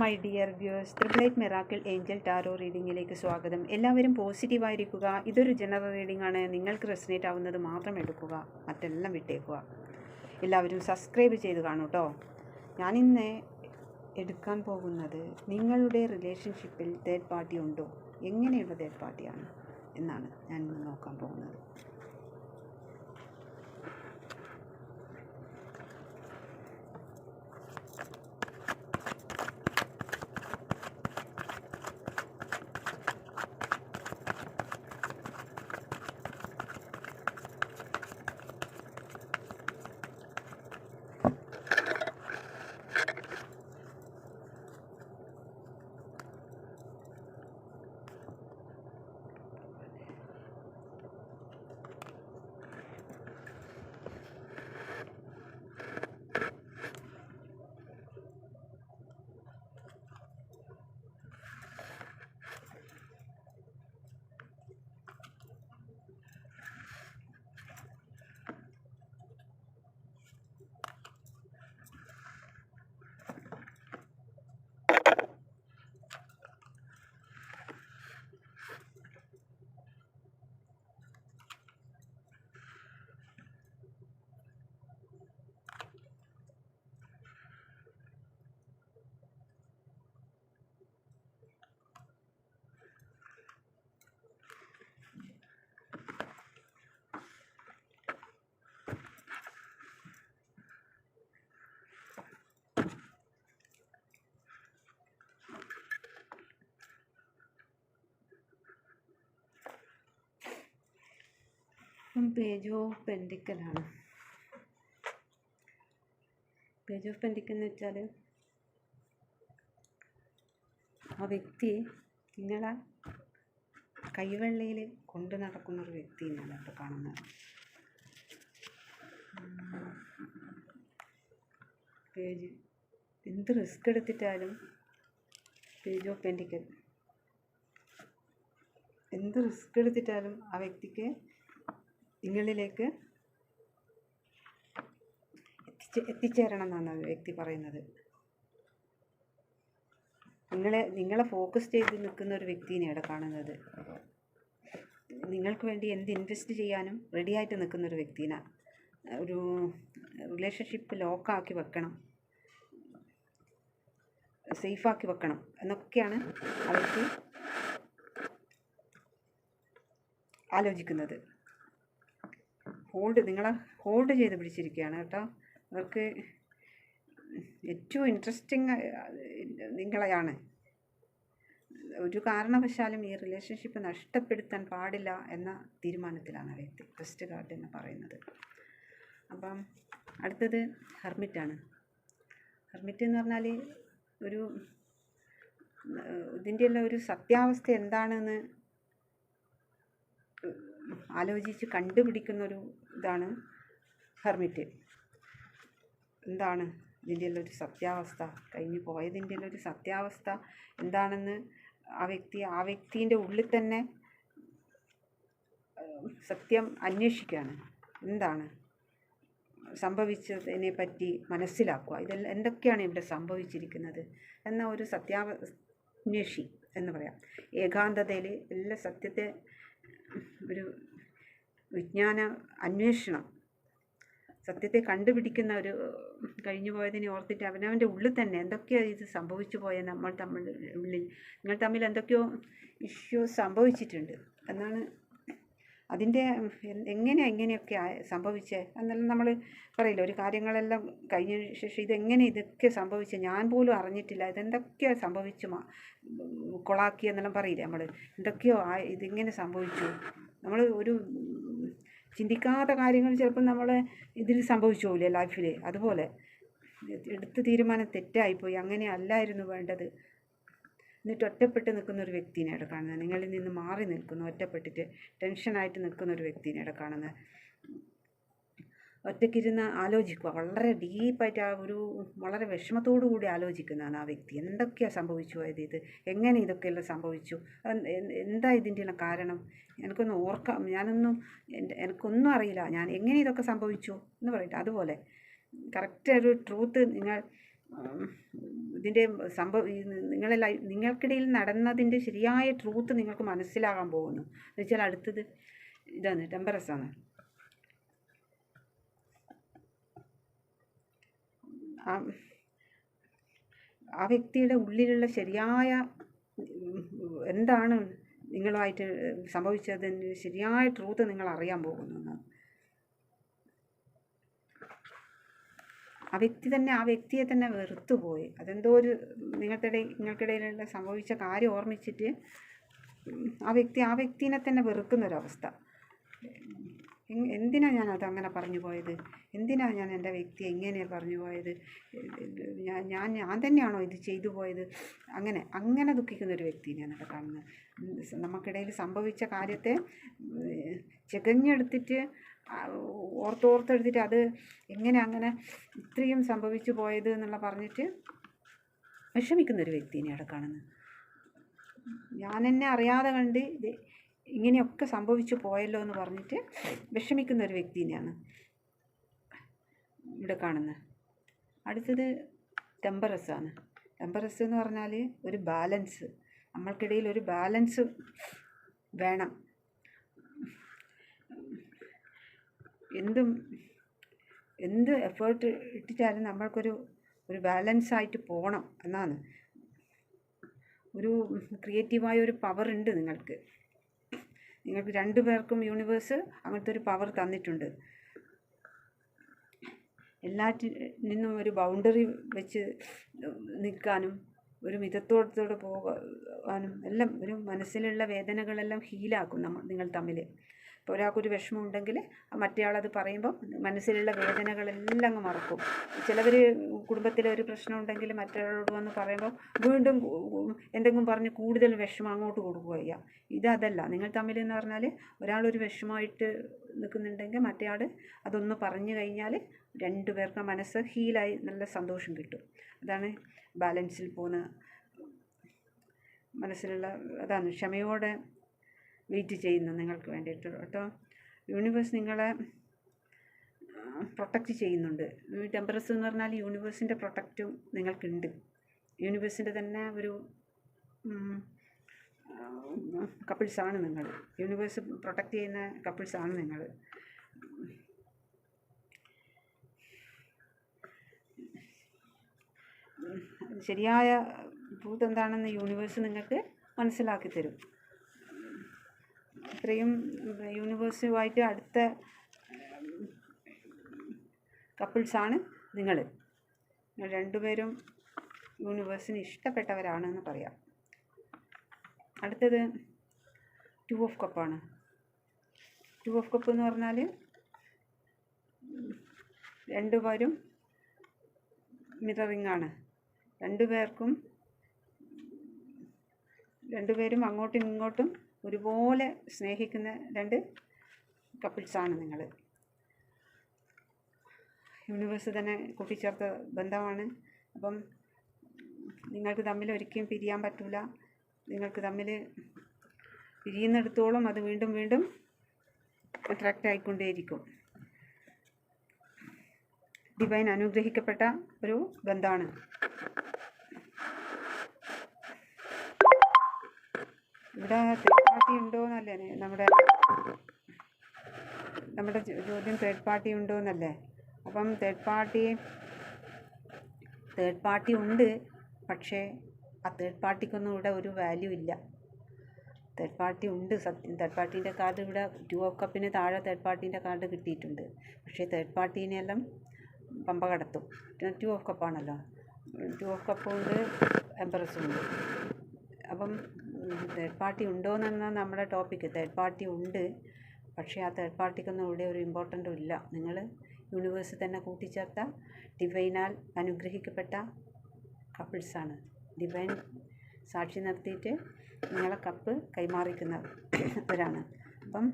My dear viewers ട്രിപ്ലൈറ്റ് miracle angel tarot റീഡിങ്ങിലേക്ക് സ്വാഗതം. എല്ലാവരും പോസിറ്റീവായിരിക്കുക ഇതൊരു ജനറൽ റീഡിംഗ് ആണ്. നിങ്ങൾക്ക് റെസിനേറ്റ് ആവുന്നത് മാത്രം എടുക്കുക. മറ്റെല്ലാം വിട്ടേക്കുക. എല്ലാവരും സബ്സ്ക്രൈബ് ചെയ്ത് കാണൂ കേട്ടോ ഞാനിന്ന് എടുക്കാൻ പോകുന്നത് നിങ്ങളുടെ റിലേഷൻഷിപ്പിൽ തേർഡ് പാർട്ടി ഉണ്ടോ? എങ്ങനെയുള്ള തേർഡ് പാർട്ടിയാണ് എന്നാണ് ഞാൻ നോക്കാൻ പോകുന്നത്. പേജ് ഓഫ് പെൻഡിക്കലാണ്. പേജ് ഓഫ് പെൻഡിക്കൽ എന്ന് വെച്ചാൽ ആ വ്യക്തി നിങ്ങളെ കൈവെള്ളയിൽ കൊണ്ടു നടക്കുന്ന ഒരു വ്യക്തിനെയാണ് കേട്ടോ കാണുന്നത്. പേജ് എന്ത് റിസ്ക് എടുത്തിട്ടാലും പേജ് ഓഫ് പെൻഡിക്കൽ. എന്ത് റിസ്ക് എടുത്തിട്ടാലും ആ വ്യക്തിക്ക് നിങ്ങളിലേക്ക് എത്തിച്ചേ എത്തിച്ചേരണം എന്നാണ് ആ വ്യക്തി പറയുന്നത്. നിങ്ങളെ നിങ്ങളെ ഫോക്കസ് ചെയ്ത് നിൽക്കുന്ന ഒരു വ്യക്തിനെയാണ് കാണുന്നത്. നിങ്ങൾക്ക് വേണ്ടി എന്ത് ഇൻവെസ്റ്റ് ചെയ്യാനും റെഡിയായിട്ട് നിൽക്കുന്ന ഒരു വ്യക്തിനെ ഒരു റിലേഷൻഷിപ്പ് ലോക്കാക്കി വെക്കണം. സേഫാക്കി വെക്കണം എന്നൊക്കെയാണ് അവർക്ക് ആലോചിക്കുന്നത്. ഹോൾഡ് നിങ്ങളെ ഹോൾഡ് ചെയ്ത് പിടിച്ചിരിക്കുകയാണ് കേട്ടോ. അവർക്ക് ഏറ്റവും ഇൻട്രസ്റ്റിംഗ് നിങ്ങളെയാണ്. ഒരു കാരണവശാലും ഈ റിലേഷൻഷിപ്പ് നഷ്ടപ്പെടുത്താൻ പാടില്ല എന്ന തീരുമാനത്തിലാണ് വ്യക്തി ഫസ്റ്റ് കാർഡ് എന്ന് പറയുന്നത്. അപ്പം അടുത്തത് ഹെർമിറ്റാണ് ഹെർമിറ്റ് എന്ന് പറഞ്ഞാൽ ഒരു ഇതിന്റെ എല്ലാം ഒരു സത്യാവസ്ഥ എന്താണെന്ന് ആലോചിച്ച് കണ്ടുപിടിക്കുന്ന ഒരു ഇതാണ് ഹെർമിറ്റ്. എന്താണ് ഇതിന്റെ ഒരു സത്യാവസ്ഥ? കഴിഞ്ഞു പോയതിന്റെ ഒരു സത്യാവസ്ഥ എന്താണെന്ന് ആ വ്യക്തി ആ വ്യക്തിന്റെ ഉള്ളിൽ തന്നെ സത്യം അന്വേഷിക്കുകയാണ്. എന്താണ് സംഭവിച്ചതിനെ പറ്റി മനസ്സിലാക്കുക. ഇതെല്ലാം എന്തൊക്കെയാണ് ഇവിടെ സംഭവിച്ചിരിക്കുന്നത് എന്ന ഒരു സത്യാവ അന്വേഷി എന്ന് പറയാം. ഏകാന്തതയിൽ എല്ലാ സത്യത്തെ ഒരു വിജ്ഞാന അന്വേഷണം. സത്യത്തെ കണ്ടുപിടിക്കുന്ന ഒരു കഴിഞ്ഞു പോയതിനെ ഓർത്തിട്ട് അവനവന്റെ ഉള്ളിൽ തന്നെ എന്തൊക്കെയോ ഇത് സംഭവിച്ചു പോയ നമ്മൾ തമ്മിൽ ഉള്ളിൽ നിങ്ങൾ തമ്മിൽ എന്തൊക്കെയോ ഇഷ്യൂസ് സംഭവിച്ചിട്ടുണ്ട്. എന്നാണ് അതിന്റെ എങ്ങനെ എങ്ങനെയൊക്കെ സംഭവിച്ചേ? എന്നെല്ലാം നമ്മൾ പറയില്ല ഒരു കാര്യങ്ങളെല്ലാം കഴിഞ്ഞ ശേഷം ഇതെങ്ങനെ ഇതൊക്കെ സംഭവിച്ചു? ഞാൻ പോലും അറിഞ്ഞിട്ടില്ല. ഇതെന്തൊക്കെയോ സംഭവിച്ചു കൊളാക്കി എന്നെല്ലാം പറയില്ലേ നമ്മൾ എന്തൊക്കെയോ ആ ഇതിങ്ങനെ സംഭവിച്ചു. നമ്മൾ ഒരു ചിന്തിക്കാത്ത കാര്യങ്ങൾ ചിലപ്പോൾ നമ്മൾ ഇതിൽ സംഭവിച്ചു പോകില്ലേ ലൈഫിൽ അതുപോലെ. എടുത്ത തീരുമാനം തെറ്റായിപ്പോയി. അങ്ങനെ അല്ലായിരുന്നു വേണ്ടത്. എന്നിട്ട് ഒറ്റപ്പെട്ട് നിൽക്കുന്ന ഒരു വ്യക്തിനെയാണ് കാണുന്നത്. നിങ്ങളിൽ നിന്ന് മാറി നിൽക്കുന്നു ഒറ്റപ്പെട്ടിട്ട് ടെൻഷനായിട്ട് നിൽക്കുന്ന ഒരു വ്യക്തിനെയാണ് കാണുന്നത്. ഒറ്റയ്ക്കിരുന്ന് ആലോചിക്കുക. വളരെ ഡീപ്പായിട്ട് ആ ഒരു വളരെ വിഷമത്തോടു കൂടി ആലോചിക്കുന്നതാണ് ആ വ്യക്തി. എന്തൊക്കെയാണ് സംഭവിച്ചു പോയത് ഇത്? എങ്ങനെ ഇതൊക്കെയെല്ലാം സംഭവിച്ചു? എന്താ ഇതിന്റെ കാരണം? എനിക്കൊന്ന് ഓർക്കാം. ഞാനൊന്നും എനിക്കൊന്നും അറിയില്ല. ഞാൻ എങ്ങനെ ഇതൊക്കെ സംഭവിച്ചു എന്ന് പറയട്ടെ അതുപോലെ. കറക്റ്റ് ഒരു ട്രൂത്ത് നിങ്ങൾ ഇതിന്റെ സംഭവ നിങ്ങളെ ലൈ നിങ്ങൾക്കിടയിൽ നടന്നതിന്റെ ശരിയായ ട്രൂത്ത് നിങ്ങൾക്ക് മനസ്സിലാകാൻ പോകുന്നു. എന്ന് വെച്ചാൽ അടുത്തത് ഇതാണ് ടെമ്പറസാണ്. ആ വ്യക്തിയുടെ ഉള്ളിലുള്ള ശരിയായ എന്താണ് നിങ്ങളുമായിട്ട് സംഭവിച്ചതിന് ശരിയായ ട്രൂത്ത് നിങ്ങൾ അറിയാൻ പോകുന്നു എന്നാണ്. ആ വ്യക്തി തന്നെ ആ വ്യക്തിയെ തന്നെ വെറുത്തുപോയി. അതെന്തോ ഒരു നിങ്ങൾക്കിടയിൽ നിങ്ങൾക്കിടയിലുള്ള സംഭവിച്ച കാര്യം ഓർമ്മിച്ചിട്ട് ആ വ്യക്തി ആ വ്യക്തിനെ തന്നെ വെറുക്കുന്നൊരവസ്ഥ. എന്തിനാണ് എന്തിനാ ഞാൻ അങ്ങനെ പറഞ്ഞു പോയത്? എന്തിനാണ് ഞാൻ എന്റെ വ്യക്തി ഇങ്ങനെ പറഞ്ഞു പോയത്? ഞാൻ ഞാൻ തന്നെയാണോ ഇത് ചെയ്തു പോയത്? അങ്ങനെ അങ്ങനെ ദുഃഖിക്കുന്ന ഒരു വ്യക്തിനെയാണ് ഇവിടെ കാണുന്നത് നമുക്കിടയിൽ സംഭവിച്ച കാര്യത്തെ ചികഞ്ഞെടുത്തിട്ട് ആ, ഓർത്തോർത്തെടുത്തിട്ട് അത് എങ്ങനെ അങ്ങനെ ഇത്രയും സംഭവിച്ചു പോയത് എന്നുള്ള പറഞ്ഞിട്ട് വിഷമിക്കുന്ന ഒരു വ്യക്തിനെ അവിടെ കാണുന്നത് ഞാൻ എന്നെ അറിയാതെ കണ്ട് ഇത് ഇങ്ങനെയൊക്കെ സംഭവിച്ചു പോയല്ലോ എന്ന് പറഞ്ഞിട്ട് വിഷമിക്കുന്ന ഒരു വ്യക്തിനെയാണ് ഇവിടെ കാണുന്നത്. അടുത്തത് ടെമ്പറസ് ആണ് ടെമ്പറസ് എന്ന് പറഞ്ഞാൽ ഒരു ബാലൻസ്. നമ്മൾക്കിടയിൽ ഒരു ബാലൻസ് വേണം. എന്തും എന്ത് എഫേർട്ട് ഇട്ടിട്ടാലും നമ്മൾക്കൊരു ഒരു ബാലൻസ് ആയിട്ട് പോകണം എന്നാണ്. ഒരു ക്രിയേറ്റീവായ ഒരു പവർ ഉണ്ട് നിങ്ങൾക്ക്. നിങ്ങൾക്ക് രണ്ടു പേർക്കും യൂണിവേഴ്സ് അങ്ങനത്തെ ഒരു പവർ തന്നിട്ടുണ്ട്. എല്ലാറ്റിൽ നിന്നും ഒരു ബൗണ്ടറി വെച്ച് നിൽക്കാനും ഒരു മിതത്തോടത്തോടെ പോകാനും എല്ലാം ഒരു മനസ്സിലുള്ള വേദനകളെല്ലാം ഹീലാക്കും നമ്മൾ നിങ്ങൾ തമ്മിൽ ഇപ്പോൾ ഒരാൾക്കൊരു വിഷമം ഉണ്ടെങ്കിൽ മറ്റേയാളത് പറയുമ്പോൾ മനസ്സിലുള്ള വേദനകളെല്ലാം അങ്ങ് മറക്കും. ചിലവർ കുടുംബത്തിലെ ഒരു പ്രശ്നം ഉണ്ടെങ്കിൽ മറ്റൊരാളോട് വന്ന് പറയുമ്പോൾ വീണ്ടും എന്തെങ്കിലും പറഞ്ഞ് കൂടുതൽ വിഷമം അങ്ങോട്ട് കൊടുക്കുക ചെയ്യാം. ഇതല്ല. നിങ്ങൾ തമ്മിൽ എന്ന് പറഞ്ഞാൽ ഒരാളൊരു വിഷമമായിട്ട് നിൽക്കുന്നുണ്ടെങ്കിൽ മറ്റേയാൾ അതൊന്ന് പറഞ്ഞു കഴിഞ്ഞാൽ രണ്ടു പേർക്ക് മനസ്സ് ഹീലായി നല്ല സന്തോഷം കിട്ടും. അതാണ് ബാലൻസിൽ പോകുന്ന മനസ്സിലുള്ള അതാണ് ക്ഷമയോടെ വെയിറ്റ് ചെയ്യുന്നു നിങ്ങൾക്ക് വേണ്ടിയിട്ട് കേട്ടോ. യൂണിവേഴ്സ് നിങ്ങളെ പ്രൊട്ടക്റ്റ് ചെയ്യുന്നുണ്ട്. ഈ ടെമ്പറസ് എന്ന് പറഞ്ഞാൽ യൂണിവേഴ്സിന്റെ പ്രൊട്ടക്റ്റും നിങ്ങൾക്കുണ്ട്. യൂണിവേഴ്സിന്റെ തന്നെ ഒരു കപ്പിൾസാണ് നിങ്ങൾ. യൂണിവേഴ്സ് പ്രൊട്ടക്റ്റ് ചെയ്യുന്ന കപ്പിൾസാണ് നിങ്ങൾ. ശരിയായ ട്രൂത്ത് എന്താണെന്ന് യൂണിവേഴ്സ് നിങ്ങൾക്ക് മനസ്സിലാക്കി തരും. ഇത്രയും യൂണിവേഴ്സുമായിട്ട് അടുത്ത കപ്പിൾസാണ് നിങ്ങൾ രണ്ടുപേരും യൂണിവേഴ്സിന് ഇഷ്ടപ്പെട്ടവരാണെന്ന് പറയാം. അടുത്തത് ടു ഓഫ് കപ്പാണ്. ടു ഓഫ് കപ്പ് എന്ന് പറഞ്ഞാൽ രണ്ടുപേരും മിററിംഗ് ആണ് രണ്ടുപേർക്കും രണ്ടുപേരും അങ്ങോട്ടും ഇങ്ങോട്ടും ഒരുപോലെ സ്നേഹിക്കുന്ന രണ്ട് കപ്പിൾസാണ് നിങ്ങൾ യൂണിവേഴ്സ് തന്നെ കൂട്ടിച്ചേർത്ത ബന്ധമാണ്. അപ്പം നിങ്ങൾക്ക് തമ്മിൽ ഒരിക്കലും പിരിയാൻ പറ്റില്ല നിങ്ങൾക്ക് തമ്മിൽ പിരിയുന്നിടത്തോളം അത് വീണ്ടും വീണ്ടും അട്രാക്റ്റ് ആയിക്കൊണ്ടേയിരിക്കും. ഡിവൈൻ അനുഗ്രഹിക്കപ്പെട്ട ഒരു ബന്ധമാണ് ഇവിടെ തേർഡ് പാർട്ടി ഉണ്ടോ എന്നല്ലേ നമ്മുടെ നമ്മുടെ ചോദ്യം തേർഡ് പാർട്ടി ഉണ്ടോ എന്നല്ലേ അപ്പം തേർഡ് പാർട്ടി തേർഡ് പാർട്ടി ഉണ്ട് പക്ഷേ ആ തേർഡ് പാർട്ടിക്കൊന്നും ഇവിടെ ഒരു വാല്യൂ ഇല്ല. തേർഡ് പാർട്ടി ഉണ്ട് സത്യം. തേർഡ് പാർട്ടീന്റെ കാർഡ് ഇവിടെ ടു ഓഫ് കപ്പിന് താഴെ തേർഡ് പാർട്ടീന്റെ കാർഡ് കിട്ടിയിട്ടുണ്ട്. പക്ഷേ തേർഡ് പാർട്ടീനെല്ലാം പമ്പ കടത്തും. ടു ഓഫ് കപ്പാണല്ലോ ടു ഓഫ് കപ്പും ഉണ്ട് എംപ്രസും ഉണ്ട്. അപ്പം തേർഡ് പാർട്ടി ഉണ്ടോ എന്നാണ് നമ്മുടെ ടോപ്പിക്ക് തേർഡ് പാർട്ടി ഉണ്ട്. പക്ഷേ ആ തേർഡ് പാർട്ടിക്കൊന്നും ഇവിടെ ഒരു ഇമ്പോർട്ടന്റും ഇല്ല. നിങ്ങൾ യൂണിവേഴ്സ് തന്നെ കൂട്ടിച്ചേർത്ത ഡിവൈനാൽ അനുഗ്രഹിക്കപ്പെട്ട കപ്പിൾസാണ് ഡിവൈൻ സാക്ഷി നിർത്തിയിട്ട് നിങ്ങളെ കപ്പ് കൈമാറിക്കുന്നവരാണ് അപ്പം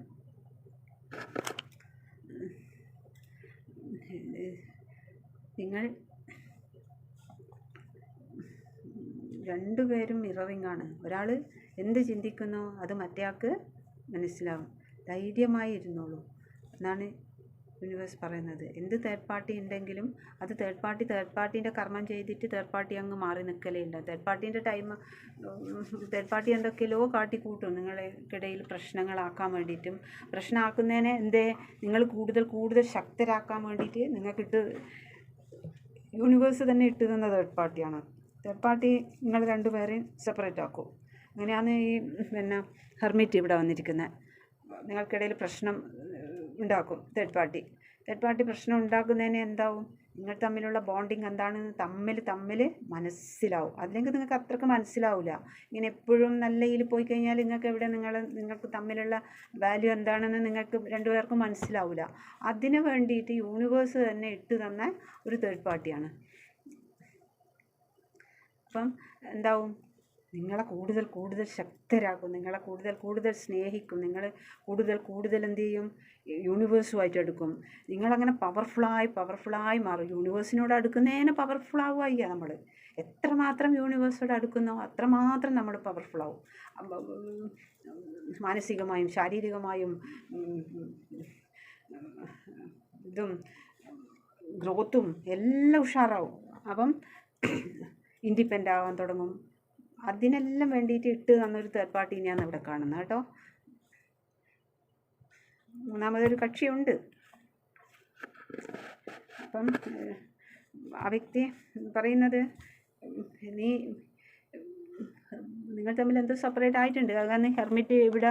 നിങ്ങൾ രണ്ടുപേരും മിററിംഗ് ആണ് ഒരാൾ എന്ത് ചിന്തിക്കുന്നു അത് മറ്റേയാൾക്ക് മനസ്സിലാവും. ധൈര്യമായി ഇരുന്നോളൂ. എന്നാണ് യൂണിവേഴ്സ് പറയുന്നത്. എന്ത് തേർഡ് പാർട്ടി ഉണ്ടെങ്കിലും അത് തേർഡ് പാർട്ടി തേർഡ് പാർട്ടീന്റെ കർമ്മം ചെയ്തിട്ട് തേർഡ് പാർട്ടി അങ്ങ് മാറി നിൽക്കലേ ഇല്ല തേർഡ് പാർട്ടീന്റെ ടൈം തേർഡ് പാർട്ടി എന്തൊക്കെയല്ലോ കാട്ടിക്കൂട്ടും. നിങ്ങൾക്കിടയിൽ പ്രശ്നങ്ങളാക്കാൻ വേണ്ടിയിട്ടും. പ്രശ്നമാക്കുന്നതിനെ എന്തേ? നിങ്ങൾ കൂടുതൽ കൂടുതൽ ശക്തരാക്കാൻ വേണ്ടിയിട്ട് നിങ്ങൾക്കിട്ട് യൂണിവേഴ്സ് തന്നെ ഇട്ട് തന്ന തേർഡ് പാർട്ടിയാണ് തേർഡ് പാർട്ടി നിങ്ങൾ രണ്ടുപേരെയും സെപ്പറേറ്റ് ആക്കൂ. അങ്ങനെയാണ് ഈ പിന്നെ ഹെർമിറ്റ് ഇവിടെ വന്നിരിക്കുന്നത് നിങ്ങൾക്കിടയിൽ പ്രശ്നം ഉണ്ടാക്കും തേർഡ് പാർട്ടി തേർഡ് പാർട്ടി പ്രശ്നം ഉണ്ടാക്കുന്നതിന് എന്താവും? നിങ്ങൾ തമ്മിലുള്ള ബോണ്ടിങ് എന്താണെന്ന് തമ്മിൽ തമ്മിൽ മനസ്സിലാവും. അല്ലെങ്കിൽ നിങ്ങൾക്ക് അത്രയ്ക്ക് മനസ്സിലാവില്ല ഇങ്ങനെ എപ്പോഴും നല്ല ഇതിൽ പോയി കഴിഞ്ഞാൽ നിങ്ങൾക്ക് എവിടെ നിങ്ങൾ നിങ്ങൾക്ക് തമ്മിലുള്ള വാല്യൂ എന്താണെന്ന് നിങ്ങൾക്ക് രണ്ടുപേർക്കും മനസ്സിലാവില്ല അതിന് വേണ്ടിയിട്ട് യൂണിവേഴ്സ് തന്നെ ഇട്ട് തന്ന ഒരു തേർഡ് പാർട്ടിയാണ് അപ്പം എന്താവും? നിങ്ങളെ കൂടുതൽ കൂടുതൽ ശക്തരാക്കും. നിങ്ങളെ കൂടുതൽ കൂടുതൽ സ്നേഹിക്കും. നിങ്ങൾ കൂടുതൽ കൂടുതൽ എന്ത് ചെയ്യും? യൂണിവേഴ്സുമായിട്ട് എടുക്കും നിങ്ങളങ്ങനെ പവർഫുള്ളായി പവർഫുള്ളായി മാറും. യൂണിവേഴ്സിനോട് അടുക്കുന്നതിന് പവർഫുൾ ആവുക നമ്മൾ എത്രമാത്രം യൂണിവേഴ്സോട് അടുക്കുന്നോ അത്രമാത്രം നമ്മൾ പവർഫുള്ളാവും. മാനസികമായും ശാരീരികമായും ഇതും ഗ്രോത്തും എല്ലാം ഉഷാറാവും. അപ്പം ഇൻഡിപെൻഡ് ആവാൻ തുടങ്ങും. അതിനെല്ലാം വേണ്ടിയിട്ട് ഇട്ട് തന്നൊരു തേർഡ് പാർട്ടി പാർട്ടീനെയാണ് ഇവിടെ കാണുന്നത് കേട്ടോ. മൂന്നാമതൊരു കക്ഷിയുണ്ട്. അപ്പം ആ വ്യക്തി പറയുന്നത് നീ നിങ്ങൾ തമ്മിൽ എന്തോ സെപ്പറേറ്റ് ആയിട്ടുണ്ട്. കാരണം ഹെർമിറ്റ് ഇവിടെ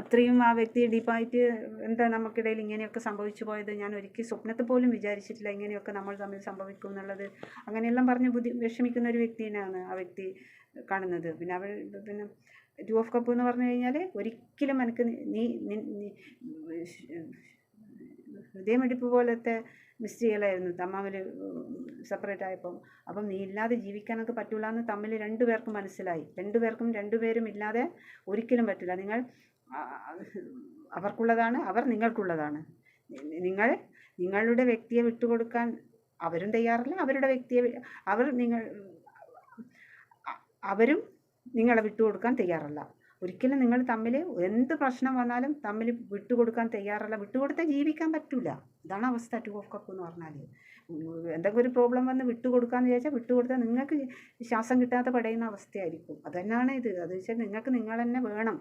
അത്രയും ആ വ്യക്തി ഡീപ്പായിട്ട് എന്താ നമുക്കിടയിൽ ഇങ്ങനെയൊക്കെ സംഭവിച്ചു പോയത്? ഞാൻ ഒരിക്കൽ സ്വപ്നത്തെ പോലും വിചാരിച്ചിട്ടില്ല ഇങ്ങനെയൊക്കെ നമ്മൾ തമ്മിൽ സംഭവിക്കും എന്നുള്ളത്. അങ്ങനെയെല്ലാം പറഞ്ഞ് ബുദ്ധി വിഷമിക്കുന്ന ഒരു വ്യക്തിയാണ് ആ വ്യക്തി കാണുന്നത്. പിന്നെ അവൾ പിന്നെ ടു ഓഫ് കപ്പ് എന്ന് പറഞ്ഞു കഴിഞ്ഞാൽ ഒരിക്കലും എനിക്ക് നീ ഹൃദയമിടിപ്പ് പോലത്തെ മിസ്റ്റേക്കുകളായിരുന്നു തമ്മാമിൽ സെപ്പറേറ്റ് ആയപ്പം. അപ്പം നീ ഇല്ലാതെ ജീവിക്കാനൊക്കെ പറ്റൂല എന്ന് തമ്മിൽ രണ്ടുപേർക്കും മനസ്സിലായി. രണ്ടുപേർക്കും രണ്ടുപേരും ഇല്ലാതെ ഒരിക്കലും പറ്റില്ല നിങ്ങൾ അവർക്കുള്ളതാണ് അവർ നിങ്ങൾക്കുള്ളതാണ്. നിങ്ങൾ നിങ്ങളുടെ വ്യക്തിയെ വിട്ടുകൊടുക്കാൻ അവരും തയ്യാറല്ല അവരുടെ വ്യക്തിയെ അവർ നിങ്ങൾ അവരും നിങ്ങളെ വിട്ടുകൊടുക്കാൻ തയ്യാറല്ല. ഒരിക്കലും നിങ്ങൾ തമ്മിൽ എന്ത് പ്രശ്നം വന്നാലും തമ്മിൽ വിട്ടുകൊടുക്കാൻ തയ്യാറല്ല. വിട്ടുകൊടുത്താൽ ജീവിക്കാൻ പറ്റില്ല ഇതാണ് അവസ്ഥ ടു ഓഫ് കപ്പ് എന്ന് പറഞ്ഞാൽ എന്തെങ്കിലും ഒരു പ്രോബ്ലം വന്ന് വിട്ടുകൊടുക്കാന്ന് വിചാരിച്ചാൽ വിട്ടുകൊടുത്താൽ നിങ്ങൾക്ക് ശ്വാസം കിട്ടാത്ത പടയുന്ന അവസ്ഥയായിരിക്കും. അത് തന്നെയാണ് ഇത്. അത് വെച്ചാൽ നിങ്ങൾക്ക് നിങ്ങൾ തന്നെ വേണം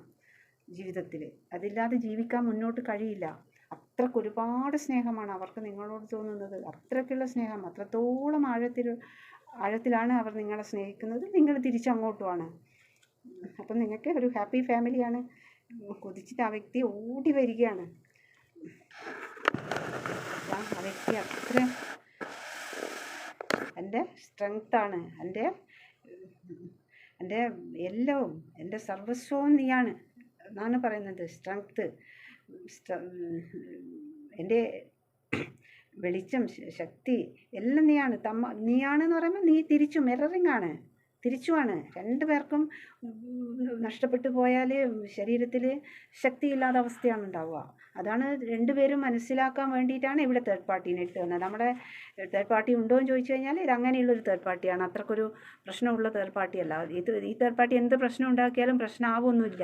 ജീവിതത്തിൽ അതില്ലാതെ ജീവിക്കാൻ മുന്നോട്ട് കഴിയില്ല. അത്രയ്ക്ക് ഒരുപാട് സ്നേഹമാണ് അവർക്ക് നിങ്ങളോട് തോന്നുന്നത്. അത്രയ്ക്കുള്ള സ്നേഹം. അത്രത്തോളം ആഴത്തിൽ ആഴത്തിലാണ് അവർ നിങ്ങളെ സ്നേഹിക്കുന്നത്. നിങ്ങൾ തിരിച്ചങ്ങോട്ടുമാണ്. അപ്പം നിങ്ങൾക്ക് ഒരു ഹാപ്പി ഫാമിലിയാണ്. കൊതിച്ചിട്ട് ആ വ്യക്തി ഓടി വരികയാണ്. ആ വ്യക്തി അത്ര എന്റെ സ്ട്രെങ്ത്താണ് എന്റെ എന്റെ എല്ലാം എന്റെ സർവസ്വവും നീയാണ് എന്നാണ് പറയുന്നത്. സ്ട്രെങ്ത്ത് എന്റെ വെളിച്ചം ശക്തി എല്ലാം നീയാണ്. തമ്മ നീയാണെന്ന് പറയുമ്പോൾ നീ തിരിച്ചു മിററിങ് ആണ് തിരിച്ചുമാണ് രണ്ടു പേർക്കും നഷ്ടപ്പെട്ടു പോയാൽ ശരീരത്തിൽ ശക്തിയില്ലാത്ത അവസ്ഥയാണ് ഉണ്ടാവുക. അതാണ് രണ്ടുപേരും മനസ്സിലാക്കാൻ വേണ്ടിയിട്ടാണ് ഇവിടെ തേർഡ് പാർട്ടിനെ ഇട്ട് തന്നത്. നമ്മുടെ തേർഡ് പാർട്ടി ഉണ്ടോ എന്ന് ചോദിച്ചു കഴിഞ്ഞാൽ ഇത് അങ്ങനെയുള്ളൊരു തേർഡ് പാർട്ടിയാണ് അത്രക്കൊരു പ്രശ്നമുള്ള തേർഡ് പാർട്ടിയല്ല ഇത് ഈ തേർഡ് പാർട്ടി എന്ത് പ്രശ്നം ഉണ്ടാക്കിയാലും പ്രശ്നമാവൊന്നുമില്ല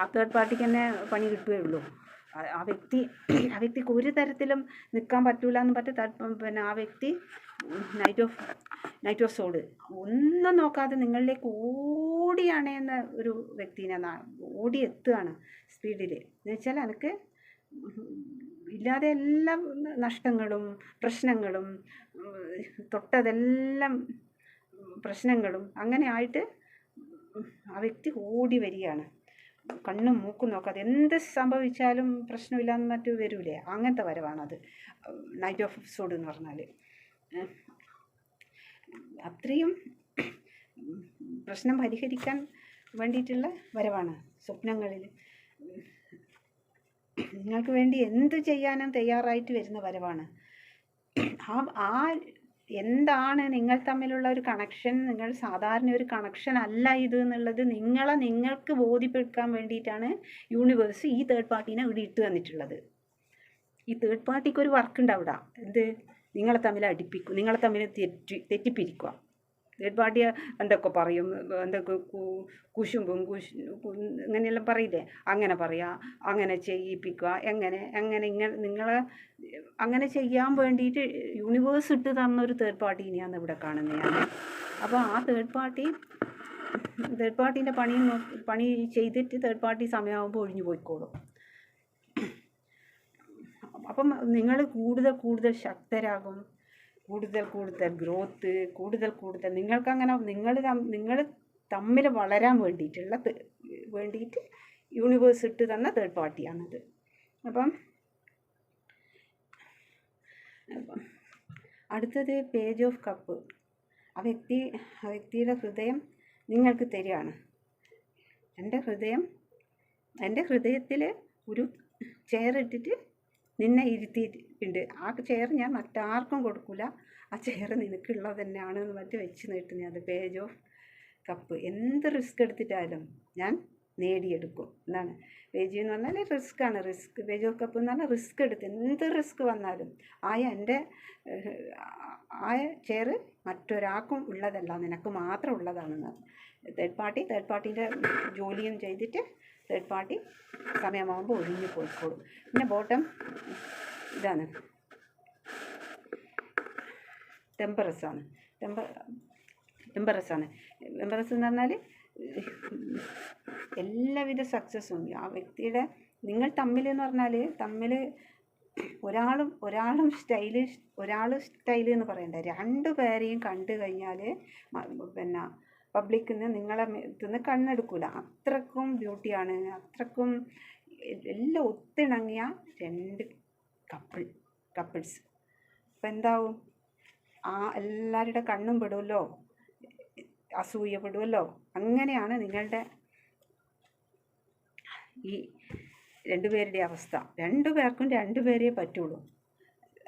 ആ തേർഡ് പാർട്ടിക്ക് തന്നെ പണി കിട്ടുകയുള്ളൂ. ആ- വ്യക്തി ആ വ്യക്തിക്ക് ഒരു തരത്തിലും നിൽക്കാൻ പറ്റൂല എന്ന് പറ്റ പിന്നെ ആ വ്യക്തി knight of knight of sword ഒന്നും നോക്കാതെ നിങ്ങളിലേക്ക് ഓടിയാണേന്ന ഒരു വ്യക്തിനെ ഓടി എത്തുകയാണ് സ്പീഡിൽ എന്ന് വെച്ചാൽ എനിക്ക് ഇല്ലാതെ എല്ലാം നഷ്ടങ്ങളും പ്രശ്നങ്ങളും തൊട്ടതെല്ലാം പ്രശ്നങ്ങളും അങ്ങനെ ആയിട്ട് ആ വ്യക്തി ഓടി വരികയാണ്. കണ്ണും മൂക്കും നോക്കാതെ എന്ത് സംഭവിച്ചാലും പ്രശ്നമില്ലാന്ന് മറ്റു വരൂലേ? അങ്ങനത്തെ വരവാണത്. നൈറ്റ് ഓഫ് എപ്പിസോഡ് എന്ന് പറഞ്ഞാൽ അത്രയും പ്രശ്നം പരിഹരിക്കാൻ വേണ്ടിയിട്ടുള്ള വരവാണ് സ്വപ്നങ്ങളിൽ നിങ്ങൾക്ക് വേണ്ടി എന്ത് ചെയ്യാനും തയ്യാറായിട്ട് വരുന്ന വരവാണ്. ആ ആ എന്താണ് നിങ്ങൾ തമ്മിലുള്ള ഒരു കണക്ഷൻ നിങ്ങൾ സാധാരണ ഒരു കണക്ഷൻ അല്ല ഇത് എന്നുള്ളത് നിങ്ങളെ നിങ്ങൾക്ക് ബോധ്യപ്പെടുത്താൻ വേണ്ടിയിട്ടാണ് യൂണിവേഴ്സ് ഈ തേർഡ് പാർട്ടീനെ ഇവിടെ ഇട്ട് തന്നിട്ടുള്ളത്. ഈ തേർഡ് പാർട്ടിക്ക് ഒരു വർക്ക് ഉണ്ട് അവിടെ. എന്ത്? നിങ്ങളെ തമ്മിൽ അടിപ്പിക്കും നിങ്ങളെ തമ്മിൽ തെറ്റി തെറ്റിപ്പിരിക്കുക. തേർഡ് പാർട്ടി എന്തൊക്കെ പറയും? എന്തൊക്കെ കുശുമ്പും കുശ് ഇങ്ങനെയെല്ലാം പറയില്ലേ? അങ്ങനെ പറയുക അങ്ങനെ ചെയ്യിപ്പിക്കുക എങ്ങനെ എങ്ങനെ ഇങ്ങനെ നിങ്ങളെ അങ്ങനെ ചെയ്യാൻ വേണ്ടിയിട്ട് യൂണിവേഴ്സ് ഇട്ട് തന്ന ഒരു തേർഡ് പാർട്ടീനെയാണ് ഇവിടെ കാണുന്നത് ഞാൻ. അപ്പോൾ ആ തേർഡ് പാർട്ടി തേർഡ് പാർട്ടീന്റെ പണി പണി ചെയ്തിട്ട് തേർഡ് പാർട്ടി സമയമാകുമ്പോൾ ഒഴിഞ്ഞു പോയിക്കോളും. അപ്പം നിങ്ങൾ കൂടുതൽ കൂടുതൽ ശക്തരാകും. കൂടുതൽ കൂടുതൽ ഗ്രോത്ത് കൂടുതൽ കൂടുതൽ നിങ്ങൾക്ക് അങ്ങനെ നിങ്ങൾ നിങ്ങൾ തമ്മിൽ വളരാൻ വേണ്ടിയിട്ടുള്ള വേണ്ടിയിട്ട് യൂണിവേഴ്സ് ഇട്ട് തന്ന തേർഡ് പാർട്ടിയാണത് അപ്പം അടുത്തത് പേജ് ഓഫ് കപ്പ് ആ വ്യക്തി ആ വ്യക്തിയുടെ ഹൃദയം നിങ്ങൾക്ക് തരികയാണ്. എന്റെ ഹൃദയം എന്റെ ഹൃദയത്തിൽ ഒരു ചെയർ ഇട്ടിട്ട് നിന്നെ ഇരുത്തിയിട്ടുണ്ട് ആ ചെയർ ഞാൻ മറ്റാർക്കും കൊടുക്കില്ല ആ ചെയർ നിനക്കുള്ളത് തന്നെയാണ് എന്ന് പറഞ്ഞിട്ട് വെച്ച് നീട്ടുന്നത് അത് പേജ് ഓഫ് കപ്പ് എന്ത് റിസ്ക് എടുത്തിട്ടായാലും ഞാൻ നേടിയെടുക്കും. എന്താണ്? പേജ് എന്ന് പറഞ്ഞാൽ റിസ്ക് ആണ്. റിസ്ക് പേജ് ഓഫ് കപ്പ് എന്ന് പറഞ്ഞാൽ റിസ്ക് എടുത്ത് എന്ത് റിസ്ക് വന്നാലും ആയ എന്റെ ആ ചെയർ മറ്റൊരാൾക്കും ഉള്ളതല്ല. നിനക്ക് മാത്രം ഉള്ളതാണെന്ന്. തേർഡ് പാർട്ടി തേർഡ് പാർട്ടീന്റെ ജോലിയും ചെയ്തിട്ട് തേർഡ് പാർട്ടി സമയമാകുമ്പോൾ ഒഴിഞ്ഞു പോയിക്കോളും. പിന്നെ ബോട്ടം ഇതാണ്. ടെമ്പറസാണ് ടെമ്പ ടെമ്പറസ് ആണ് ടെമ്പറസ് എന്ന് പറഞ്ഞാൽ എല്ലാവിധ സക്സസ്സും ആ വ്യക്തിയുടെ നിങ്ങൾ തമ്മിൽ എന്ന് പറഞ്ഞാൽ തമ്മിൽ ഒരാളും ഒരാളും സ്റ്റൈൽ ഒരാൾ സ്റ്റൈൽ എന്ന് പറയണ്ട? രണ്ട് പേരെയും കണ്ടു കഴിഞ്ഞാൽ പിന്നെ പബ്ലിക്കിൽ നിന്ന് നിങ്ങളെ നിന്ന് കണ്ണെടുക്കില്ല അത്രക്കും ബ്യൂട്ടിയാണ് അത്രക്കും എല്ലാം ഒത്തിണങ്ങിയ രണ്ട് കപ്പിൾ കപ്പിൾസ് അപ്പം എന്താവും? ആ എല്ലാവരുടെ കണ്ണും പെടുമല്ലോ അസൂയപ്പെടുമല്ലോ അങ്ങനെയാണ് നിങ്ങളുടെ ഈ രണ്ടുപേരുടെ അവസ്ഥ. രണ്ടു പേർക്കും രണ്ടുപേരേ പറ്റുള്ളൂ.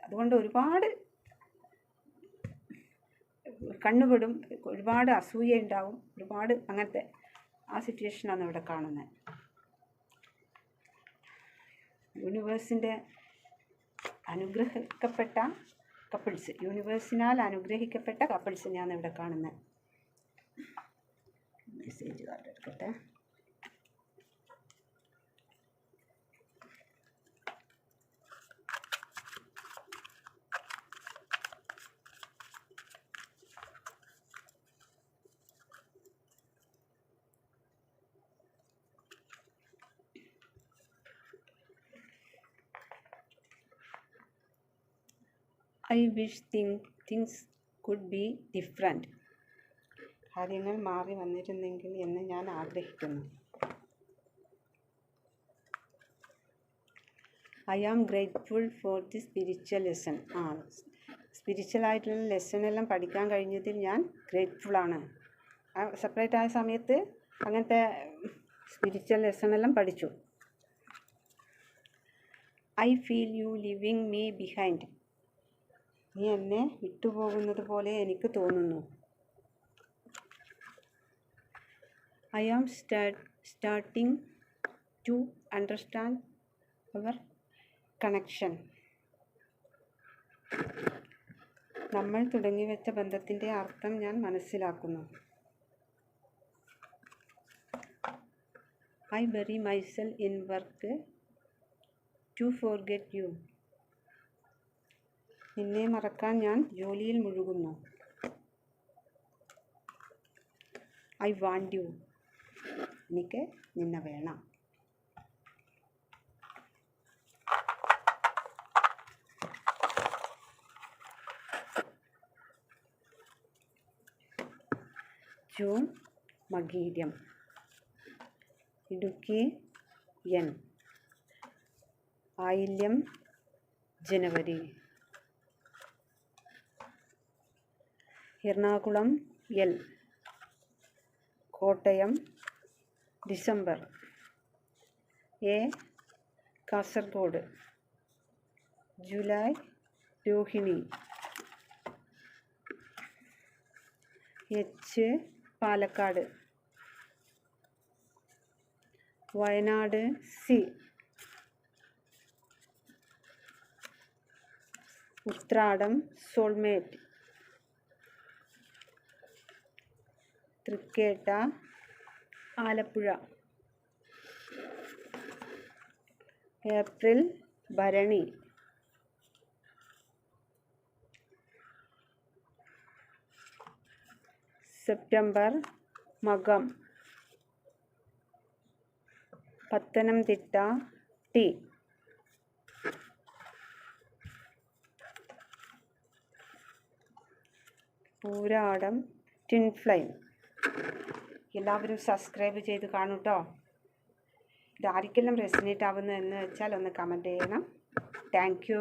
അതുകൊണ്ട് ഒരുപാട് കണ്ണുപെടും ഒരുപാട് അസൂയ ഉണ്ടാവും ഒരുപാട് അങ്ങനത്തെ ആ സിറ്റുവേഷനാണ് ഇവിടെ കാണുന്നത്. യൂണിവേഴ്സിന്റെ അനുഗ്രഹിക്കപ്പെട്ട കപ്പിൾസ്. യൂണിവേഴ്സിനാൽ അനുഗ്രഹിക്കപ്പെട്ട കപ്പിൾസിനെയാണ് ഇവിടെ കാണുന്നത് മെസ്സേജ് കാർഡ് എടുക്കട്ടെ. Wish thing things could be different കാര്യങ്ങൾ മാറി വന്നിരുന്നെങ്കിൽ എന്ന് ഞാൻ ആഗ്രഹിക്കുന്നു. I am grateful for the spiritual lesson ആ സ്പിരിച്വൽ ആയിട്ടുള്ള ലെസൺ എല്ലാം പഠിക്കാൻ കഴിഞ്ഞതിൽ ഞാൻ ഗ്രേറ്റ്ഫുൾ ആണ്. സെപ്പറേറ്റ് ആയ സമയത്ത് അങ്ങനത്തെ സ്പിരിച്വൽ ലെസൺ എല്ലാം പഠിച്ചു. I feel you leaving me behind നീ എന്നെ വിട്ടുപോകുന്നത് പോലെ എനിക്ക് തോന്നുന്നു. I am starting to understand our connection നമ്മൾ തുടങ്ങിവെച്ച ബന്ധത്തിന്റെ അർത്ഥം ഞാൻ മനസ്സിലാക്കുന്നു. I bury myself in work to forget you നിന്നെ മറക്കാൻ ഞാൻ ജോലിയിൽ മുഴുകുന്നു. ഐ വാണ്ട് യു എനിക്ക് നിന്നെ വേണം. June Makayiram Idukki N. Ayilyam January. Ernakulam L. Kottayam December. A. Kasaragod. July Rohini. H. Palakkad. Wayanad C. Uthradam soulmate. Thrikketta Alappuzha. April Bharani. September Makam. Pathanamthitta T. Pooradam twin flame എല്ലാവരും subscribe ചെയ്ത് കാണും കേട്ടോ ഇതാർക്കെല്ലാം resonate ആവുന്നു എന്ന് വെച്ചാൽ ഒന്ന് comment ചെയ്യണം. Thank